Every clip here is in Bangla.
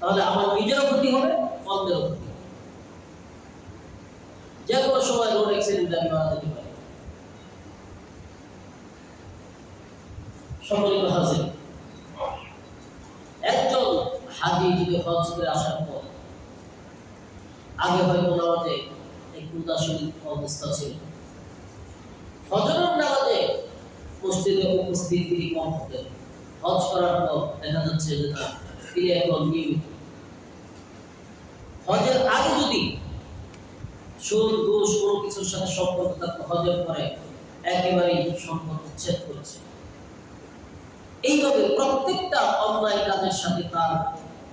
তাহলে আমার নিজেরও ক্ষতি হবে, অন্যেরও ক্ষতি। যে কোনো সময় রোড অ্যাক্সিডেন্টে আমি মারা যেতে পারি। হাজির, একজন হাজি যদি হজ করে আসার পর, আগে হয়তো নামাজে উদাসীন অবস্থা ছিল। ফজরের নামাজে মসজিদে উপস্থিত তিনি কম হতেন। হজ করার পর দেখা যাচ্ছে যে না তিনি এখন নিয়মিত। হজের আগে যদি সুদ ঘুষ কোনো কিছুর সাথে সম্পর্ক থাকতো হজের পরে একেবারেই সম্পর্ক ছেদ করেছে। এইভাবে প্রত্যেকটা অন্যায় কাজের সাথে তার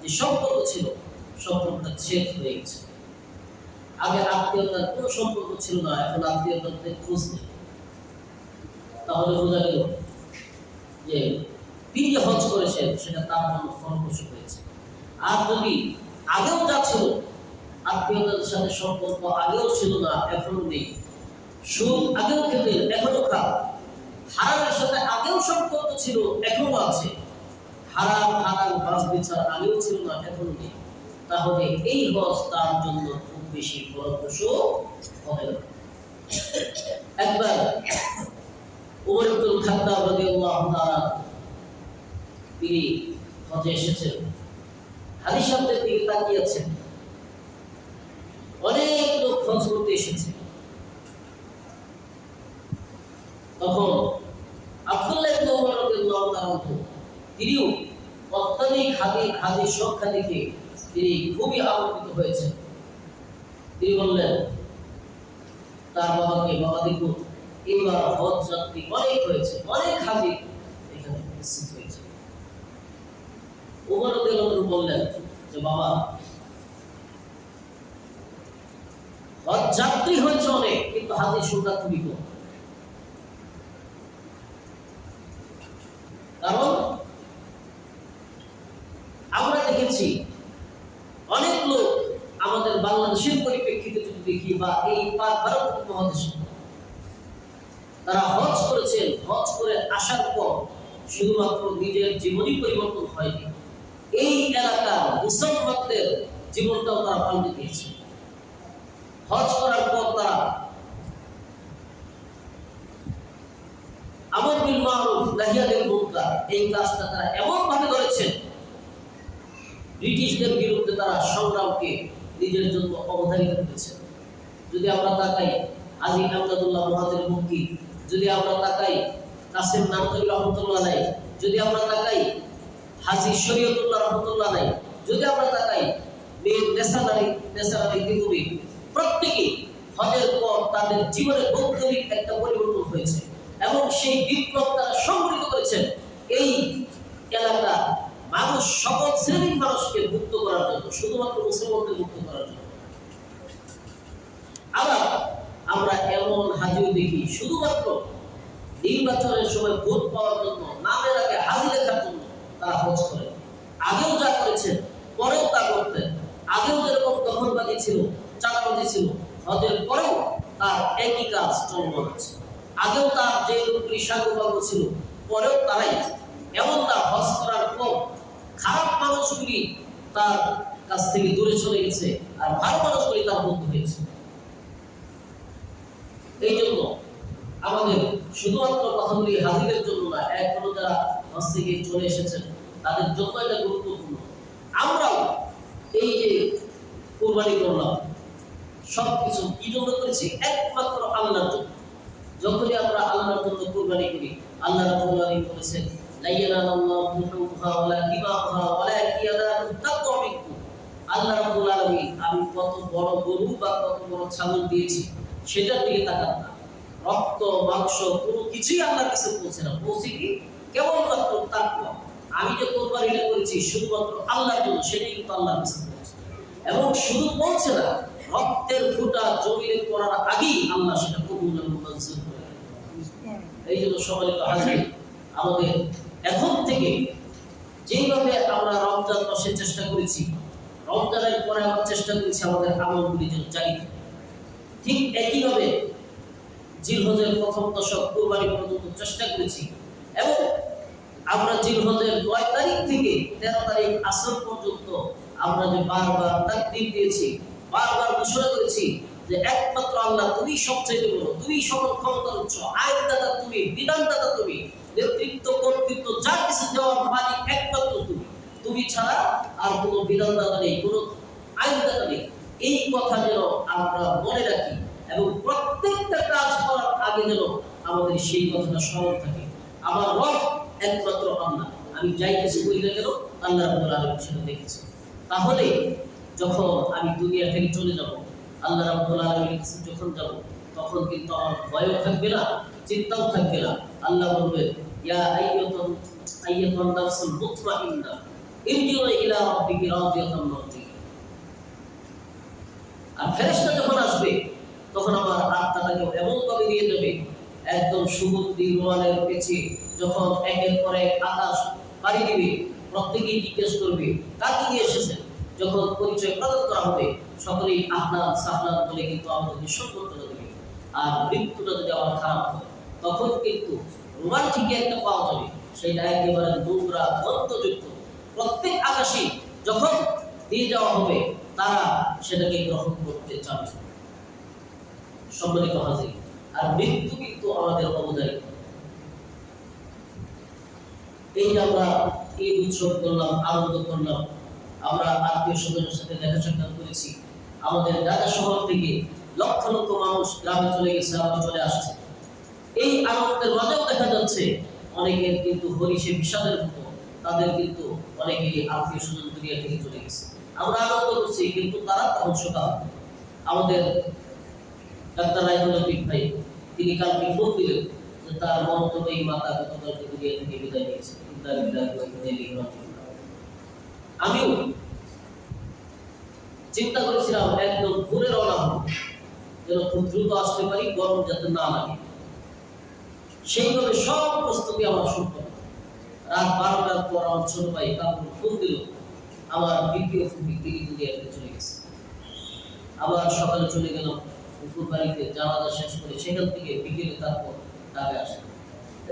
যে সম্পর্ক ছিল, সম্পর্কটা ছেদ হয়ে গেছে। আগে আত্মীয়তার কোনো সম্পর্ক ছিল না, এখন আত্মীয়তার খোঁজ নেই। তাহলে বোঝা গেল যে সেটা তার জন্য ফলপ্রসূ হয়েছে। আর যদি আগেও যা ছিল, আত্মীয়তার সাথে সম্পর্ক আগেও ছিল না, এখনও নেই। সুদ আগেও খেতেন, এখনও খান। হারামের সাথে আগেও সম্পর্ক ছিল, এখনও আছে। হারাম হারাম, বাস বিচার আগেও ছিল না, এখনও নেই। তাহলে এই হজ তার জন্য খুব বেশি ফলপ্রসূ হবে না। একবার উমর ইবনুল খাত্তাব তাআলা তিনি হজে এসেছেন। হাদিস শব্দের দিকে তাকিয়েছেন। অনেক লোক হজ করতে এসেছে। তখন আব্দুল্লাহ তিনিও অত্যাধিক হাজি হাজির সংখ্যা দেখে তিনি খুবই আনন্দিত হয়েছেন। তিনি বললেন, তার বাবাকে বাবা দেখুন এবার হজ যাত্রী অনেক হয়েছে, অনেক হাজির এখানে উপস্থিত হয়েছে। উমর রাদিয়াল্লাহু বললেন যে বাবা যাত্রী হয়েছে অনেক, কিন্তু হাজির সংখ্যা খুবই কম কারণ আমরা দেখেছি অনেক লোক আমাদের বাংলাদেশের পরিপ্রেক্ষিতে যদি দেখি বা এই ভারত উপমহাদেশে, তারা হজ করেছেন, হজ করে আসার পর শুধুমাত্র নিজের জীবনই পরিবর্তন হয়নি। এই এলাকার মুসলমানদের জীবনটাও তারা পাল্টে দিয়েছে। হজ করার পর তারা আমর বিল মারুফ মুনকার, এই কাজটা তারা এমন ভাবে ধরেছেন, ব্রিটিশদের বিরুদ্ধে তারা সংগ্রামকে নিজের জন্য অবধারিত করেছেন। যদি আমরা তাকাই আজি আমদাদুল্লাহ মহাদের মুক্তি যদি আমরা তাকাই, কাসিম নামতুল রহমতুল্লাহ যদি আমরা তাকাই হাজি শরীয়তুল্লাহ রহমতুল্লাহ নাই যদি আমরা তাকাই মীর নেসার আলী দিগুবি প্রত্যেকেই হজের পর তাদের জীবনে বৈজ্ঞানিক একটা পরিবর্তন হয়েছে এবং সেই বিপ্লব তারা সংগঠিত করেছেন। এই এলাকা মানুষ সকল শ্রেণির মানুষকে মুক্ত করার জন্য, শুধুমাত্র মুসলমানদের মুক্ত করার জন্য। আবার আমরা এমন হাজিও দেখি, শুধুমাত্র নির্বাচনের সময় ভোট পাওয়ার জন্য, নামের আগে হাজি লেখার জন্য তারা হজ করে। আগেও যা করেছেন, পরেও তা করতেন। আগেও যেরকম দখলবাজি ছিল, চাঁদাবাজি ছিল, হজের পরেও তার একই কাজ চলমান আছে। আগেও তার যে সাঙ্গবাঙ্গ ছিল, পরেও তারাই এমন তা হজ করার পর খারাপ মানুষগুলি তার কাছ থেকে দূরে চলে গেছে আর ভালো মানুষগুলি তার বন্ধু হয়েছে। এই জন্য আমাদের শুধুমাত্র কথাগুলি হাজিদের জন্য না, এখনও যারা হজ থেকে চলে এসেছেন তাদের জন্য এটা গুরুত্বপূর্ণ। আমরাও এই যে কোরবানি করলাম, সবকিছু কি জন্য করেছি? একমাত্র আল্লাহর জন্য। যখনই আমরা আল্লাহর জন্য কোরবানি করি, আল্লাহ তাকওয়া মিনকুম আল্লাহ রাব্বুল আলামিন, আমি কত বড় গরু বা কত বড় ছাগল দিয়েছি, সেটার রক্ত, মাংস, কোনো কিছুই কাছে না। পৌঁছে কেবলমাত্র আমি যে কোরবানিটা করেছি, শুধুমাত্র আল্লাহর জন্য, সেটাই কিন্তু পৌঁছে এবং শুধু পৌঁছে না, রক্তের ফুটা জমিনে পড়ার আগেই আল্লাহ সেটা কবুল। এই জন্য সম্মানিত হাজির আমাদের এখন থেকে যেইভাবে আমরা রমজান মাসে চেষ্টা করেছি, রমজানের পরে আমরা চেষ্টা করেছি আমাদের আমলগুলি যেন জারি। ঠিক একইভাবে জিলহজের প্রথম দশক কোরবানি পর্যন্ত চেষ্টা করেছি এবং আমরা জিলহজের নয় তারিখ থেকে তেরো তারিখ আসর পর্যন্ত আমরা যে বারবার তাকদির দিয়েছি, বারবার ঘোষণা করেছি যে একমাত্র আল্লাহ তুমি সবচেয়ে বড়, তুমি সকল ক্ষমতার উৎস, আইনদাতা তুমি, বিধানদাতা তুমি, নেতৃত্ব, কর্তৃত্ব, যা কিছু দেওয়ার মালিক একমাত্র তুমি। তুমি ছাড়া আর কোনো বিধানদাতা নেই, কোনো আইনদাতা নেই। এই কথা যেন আমরা মনে রাখি এবং প্রত্যেকটা কাজ করার আগে যেন আমাদের সেই কথাটা স্মরণ থাকে। আমার রব একমাত্র আল্লাহ। আমি যাই কিছু করি না কেন, আল্লাহ রাব্বুল আলামিন সেটা দেখেছে। তাহলে যখন আমি দুনিয়া থেকে চলে যাব, আল্লাহ রাব্বুল আলামিনের কাছে যখন যাব, তখন কিন্তু আমার ভয়ও থাকবে না, চিন্তাও থাকবে না। আল্লাহ বলবেন, ইয়া আইয়াতুন আইয়াতুন নাফসুল মুতমাইন্না, ইরজিউ ইলা রাব্বিকি রাদিয়াতান মারদিয়া আর ফেরেশতা যখন আসবে, তখন আমার আত্মাটাকে এমন ভাবে দিয়ে যাবে, একদম সুগন্ধি রোয়ানের পেছে যখন একের পর এক আকাশ পাড়ি দিবে, প্রত্যেকেই জিজ্ঞেস করবে কাকে নিয়ে এসেছেন? যখন পরিচয় প্রদান করা হবে, সকলেই আহনাদ সাহনাদ বলে কিন্তু আমাদেরকে সম্পদ করে দেবে। আর মৃত্যুটা যদি আমার খারাপ হয়, তখন কিন্তু রোমান্টিক একটা পাওয়া যাবে। সেটা একেবারে নোংরা গন্ধযুক্ত প্রত্যেক আকাশী যখন দিয়ে যাওয়া হবে, তারা সেটাকে গ্রহণ করতে চাবে। সম্মানিত হাজির, আর মৃত্যু কিন্তু আমাদের অবদায়িত এই আমরা ঈদ উৎসব করলাম, আনন্দ করলাম, আমরা আত্মীয় স্বজনের সাথে দেখা সাক্ষাৎ করেছি, আমাদের ঢাকা শহর থেকে লক্ষ লক্ষ মানুষ গ্রামে চলে গেছে, আবার চলে আসছে। এই আনন্দের মাঝেও দেখা যাচ্ছে, অনেকের কিন্তু হরিষে বিষাদের মতো, তাদের কিন্তু অনেকেই আত্মীয় স্বজন দুনিয়া থেকে চলে গেছে। আমরা আনন্দ করছি, কিন্তু তারা তখন সকাল। আমাদের ডাক্তার রায়নুল ভাই, তিনি কালকে ফোন দিলেন যে তার মাতা গতকালকে থেকে বিদায় নিয়েছে। আমিও চিন্তা করেছিলাম, একদম রওনা যেন খুব দ্রুত আসতে পারি, গরম যাতে না লাগে। সেইভাবে সব প্রস্তুতি আমার রাত বারোটার পর আমার ছোট ভাই কাকুর ফোন দিল, আমার দ্বিতীয় ফুপি তিনি দুনিয়া থেকে চলে গেছে। আবার সকালে চলে গেলাম পুকুর বাড়িতে, জানাজা শেষ করে সেখান থেকে বিকেলে তারপর ঢাকা আসে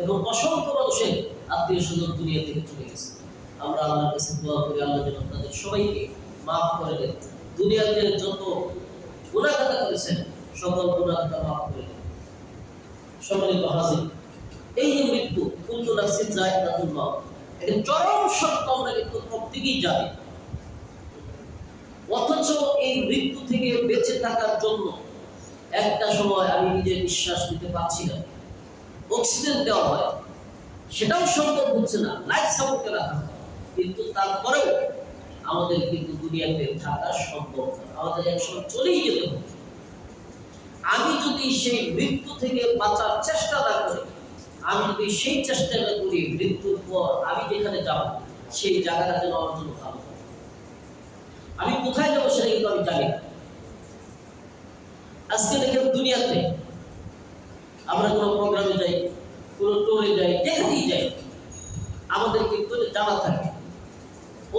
এবং অসংখ্য মানুষের আত্মীয় স্বজন দুনিয়া থেকে চলে গেছে। আমরা আল্লাহর কাছে দোয়া করি, আল্লাহ যেন তাদের সবাইকে মাফ করে দেন। দুনিয়াতে যত গুণাগাতা করেছেন, সকল গুণাগাতা মাফ করে দেন। সম্মানিত হাজির, এই যে মৃত্যু, কুল্লু নাফসিন জায়গাতুল মাউত, এটা চরম সত্য আমরা কিন্তু প্রত্যেকেই জানি। অথচ এই মৃত্যু থেকে বেঁচে থাকার জন্য একটা সময় আমি নিজে বিশ্বাস নিতে পারছি না। অক্সিজেন দেওয়া হয়। সেটাও সম্ভব হচ্ছে না। লাইফ সাপোর্টে রাখা কিন্তু তারপরেও আমাদের কিন্তু দুনিয়াতে থাকা সম্ভব আমাদের একসময় চলেই যেতে হবে। আমি যদি সেই মৃত্যু থেকে বাঁচার চেষ্টা না করি, আমি যদি সেই চেষ্টা না করি মৃত্যুর পর আমি যেখানে যাব, সেই জায়গাটা যেন আমার জন্য ভালো আমি কোথায় যাব সেটা কিন্তু আমি জানি আজকে দেখেন দুনিয়াতে আমরা কোনো প্রোগ্রামে যাই, কোনো ট্যুরে যাই, যেখানেই যাই আমাদের কিন্তু জানা থাকে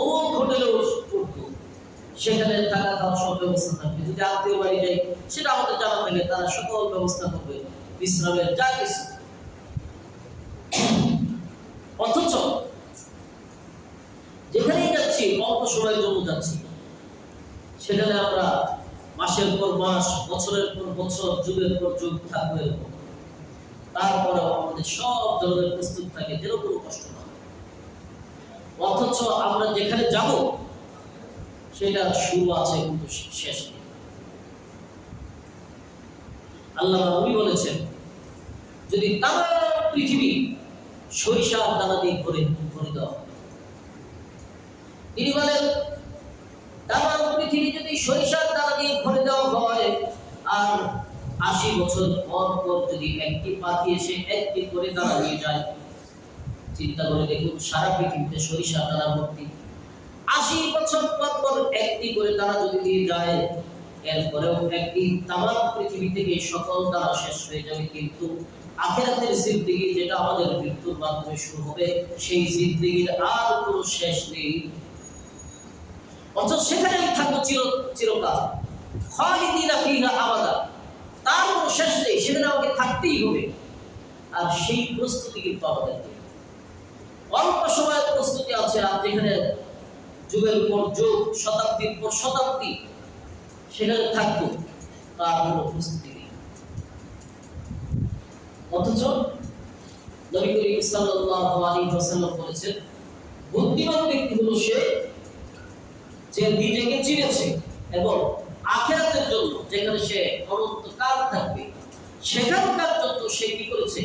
অমুক হোটেলে উঠবো সেখানে থাকা খাওয়ার সব ব্যবস্থা থাকবে যদি আত্মীয় বাড়ি যাই, সেটা আমাদের জানা থাকে, তারা সকল ব্যবস্থা করবে, বিশ্রামের যা কিছু। অথচ, যেখানেই যাচ্ছি, অল্প সময়ের জন্য যাচ্ছি, সেখানে আমরা মাসের পর মাস, বছরের পর বছর, যুগের পর যুগ থাকব এরকম তারপরে আমাদের সব ধরনের প্রস্তুত থাকে, যেন কোনো কষ্ট না অথচ আমরা যেখানে যাব, সেটা শুরু আছে কিন্তু শেষ নেই। আল্লাহ নবী বলেছেন, যদি তাম পৃথিবী সরিষার দানা দিয়ে ভরে ভরে দেওয়া তিনি বলেন তাম পৃথিবী যদি সরিষার দানা দিয়ে ভরে দেওয়া হয়, আর আশি বছর পর পর যদি একটি পাখি এসে একটি করে দানা নিয়ে যায়, চিন্তা করে দেখুন, সারা পৃথিবীতে সরিষার দানা ভর্তি। আশি বছর পর পর একটি করে দানা যদি দিয়ে যায়, এরপরেও একটি তাম পৃথিবী থেকে সকল দানা শেষ হয়ে যাবে। কিন্তু আখেরাতের জিন্দিগি যেটা আমাদের মৃত্যুর মাধ্যমে শুরু হবে, সেই জিন্দিগির আর কোনো শেষ নেই। অথচ সেখানে থাকব চির চিরকাল। খালিদিনা ফিহা আবাদা। তার কোনো শেষ নেই সেখানে আমাকে থাকতেই হবে। আর সেই প্রস্তুতি কিন্তু আমাদের অল্প সময়ের প্রস্তুতি আছে, আর যেখানে যুগের পর যুগ, শতাব্দীর পর শতাব্দী, সেখানে থাকতো তার কোনো প্রস্তুতি নেই। অথচ নবী করিম সাল্লাল্লাহু বলেছেন, বুদ্ধিমান ব্যক্তি হলো সে যে নিজেকে চিনেছে এবং আখেরাতের জন্য যেখানে সে অনন্তকাল থাকবে, সেখানকার জন্য সে কি করেছে?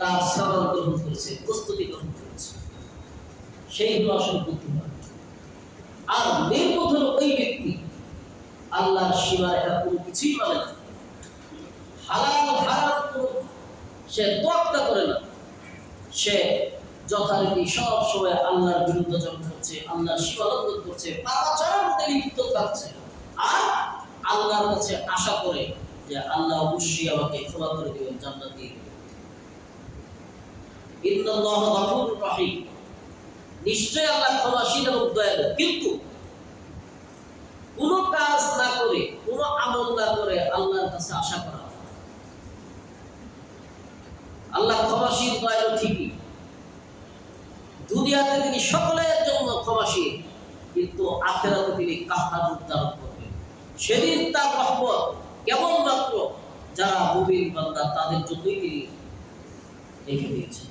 তার সামান গ্রহণ করেছে, প্রস্তুতি গ্রহণ করেছে। সেই হলো আসলে বুদ্ধিমান আর নির্বোধ হলো ওই ব্যক্তি আল্লাহর সীমা রেখা কোনো কিছুই মানে না। হালাল, হারাম সে তোয়াক্কা করে না। সে যথারীতি সব সময় আল্লাহর বিরুদ্ধে যখন করছে আল্লাহর সীমালঙ্ঘন করছে, পাপাচারের মধ্যে লিপ্ত থাকছে। আর আল্লাহর কাছে আশা করে যে আল্লাহ অবশ্যই আমাকে ক্ষমা করে দিবেন, জান্নাত দিয়ে ইন্নাল্লাহু রহিম। নিশ্চয় আল্লাহ ক্ষমাশীল এবং দয়ালু, কিন্তু কোনো কাজ না করে, কোনো আমল না করে আল্লাহর কাছে আশা করা আল্লাহ ক্ষমাশীল, দয়ালু ঠিকই। দুনিয়াতে তিনি সকলের জন্য ক্ষমাশীল, কিন্তু আখেরাতে তিনি কাহার উদ্ধারণ করবেন সেদিন তার রহমত কেবলমাত্র যারা মুমিন বান্দা তাদের জন্যই তিনি রেখে দিয়েছেন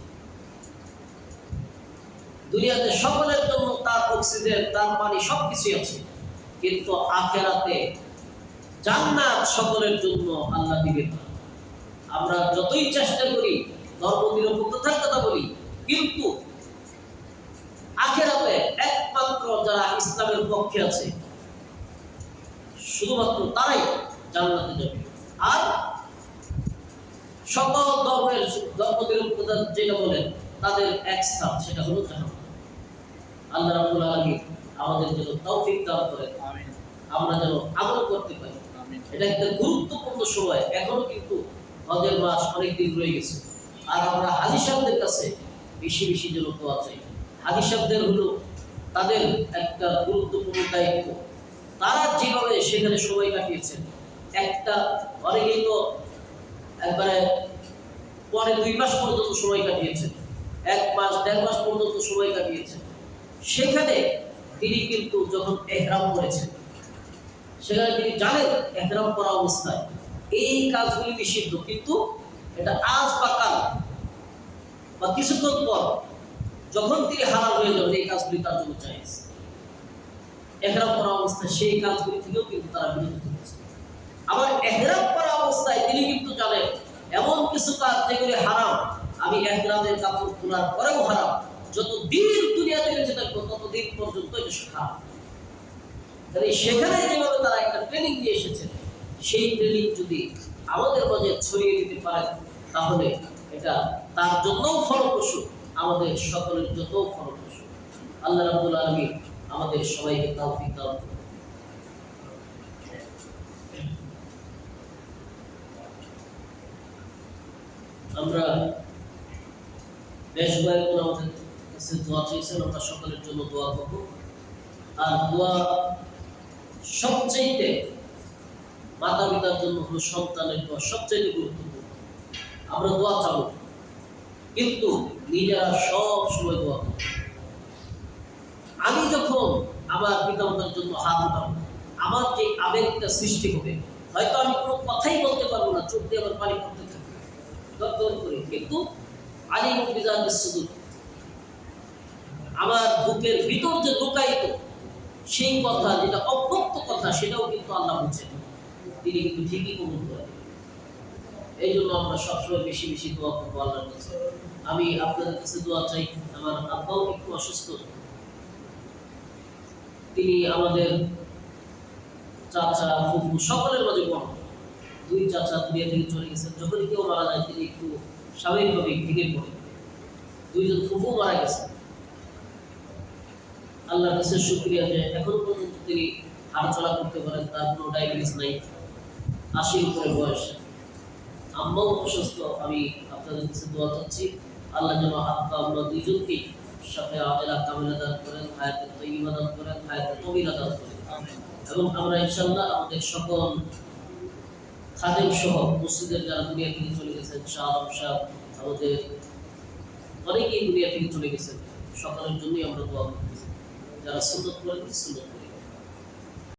দুনিয়াতে সকলের জন্য তার অক্সিজেন, তার পানি সবকিছু আছে কিন্তু আখেরাতে জান্নাত সকলের জন্য আল্লাহ দিবেন না। আমরা যতই চেষ্টা করি ধর্ম নিরপেক্ষতার কথা বলি, কিন্তু আখেরাতে একমাত্র যারা ইসলামের পক্ষে আছে শুধুমাত্র তারাই জান্নাতে যাবে। আর সকল ধর্মের ধর্ম নিরপেক্ষতা যেটা বলেন তাদের এক স্থান সেটা হলো জাহান্নাম। আল্লাহ রাব্বুল আলামিন আমাদের জন্য তৌফিক দান করেন। আমরা যেন আমল করতে পারি। এটা একটা গুরুত্বপূর্ণ সময়। এখনও কিন্তু হজের মাস অনেক দিন রয়ে গেছে। আর আমরা হাজি সাহেবদের কাছে বেশি বেশি যেন দোয়া চাই। হাজি সাহেবদের হলো তাদের একটা গুরুত্বপূর্ণ দায়িত্ব। তারা যেভাবে সেখানে সময় কাটিয়েছেন, একটা অনেকেই তো একবারে পরে দুই মাস পর্যন্ত সময় কাটিয়েছেন, এক মাস, দেড় মাস পর্যন্ত সময় কাটিয়েছেন। সেখানে তিনি কিন্তু যখন এহরাম করেছেন, সেখানে তিনি জানেন এহরাম করা অবস্থায় এই কাজগুলি নিষিদ্ধ, কিন্তু এটা আজ বা কাল বা কিছুক্ষণ পর যখন তিনি হারাম হয়ে যাবেন, এই কাজগুলি তার জন্য চাইছে এহরাম করা অবস্থায় সেই কাজগুলি থেকেও কিন্তু তারা বিরত আবার এহরাম করা অবস্থায় তিনি কিন্তু জানেন, এমন কিছু কাজ যেগুলি হারাম, আমি এহরামের কাপড় খোলার পরেও হারাম। যত দিন দুনিয়াতে বেঁচে থাকব, ততদিন পর্যন্ত এটা হারাম। তাহলে সেখানে যেভাবে তারা একটা ট্রেনিং দিয়ে এসেছে, সেই ট্রেনিং যদি আমাদের মাঝে ছড়িয়ে দিতে পারেন তাহলে এটা তার জন্যও ফলপ্রসূ, আমাদের সকলের জন্যও ফলপ্রসূ। আল্লাহ রাব্বুল আলামিন আমাদের সবাইকে তৌফিক দান আমরা বেশ কয়েকজন আমাদের কাছে দোয়া চেয়েছেন, আমরা সকলের জন্য দোয়া করব। আর দোয়া সবচেয়ে মাতা পিতার জন্য হলো সন্তানের দোয়া সবচেয়ে গুরুত্বপূর্ণ। আমরা দোয়া চাবো, কিন্তু নিজেরা সব সময় দোয়া করব। আমি যখন আমার পিতামাতার জন্য হাত উঠাবো, আমার যে আবেগটা সৃষ্টি হবে, হয়তো আমি কোনো কথাই বলতে পারব না, চোখ দিয়ে আমার পানি পড়তে করে। কিন্তু আলী আমার বুকের ভিতর যে লুকায়িত সেই কথা, যেটা কথা, সেটাও কিন্তু আল্লাহ তিনি কিন্তু ঠিকই কবুল করেন। এই জন্য আমরা সবসময় বেশি বেশি দোয়া করব আল্লাহর কাছে। আমি আপনাদের কাছে দোয়া চাই। আমার আব্বাও একটু অসুস্থ। তিনি আমাদের চাচা, ফুফু সকলের মাঝে বড়। দুই চাচা দুনিয়া থেকে চলে গেছেন। যখনই কেউ মারা যায়, তিনি একটু স্বাভাবিকভাবে ভেঙে পড়ে দুইজন ফুফু মারা গেছে আল্লাহর কাছে শুক্রিয়া যে এখনও পর্যন্ত তিনি হাঁটাচলা করতে পারেন, তার কোনো ডায়াবেটিস নাই। আশির উপরে বয়স। আম্মাও অসুস্থ। আমি আপনাদের কাছে দোয়া চাচ্ছি, আল্লাহ যেন আত্মা আমরা দুইজনকে এবং আমরা ইনশাল্লাহ আমাদের সকল খাদেম সহ মসজিদের যারা দুনিয়া থেকে চলে গেছেন আমাদের অনেকেই দুনিয়া থেকে চলে গেছেন। সকলের জন্যই আমরা যারা সুন্দর করেন সুন্দর করি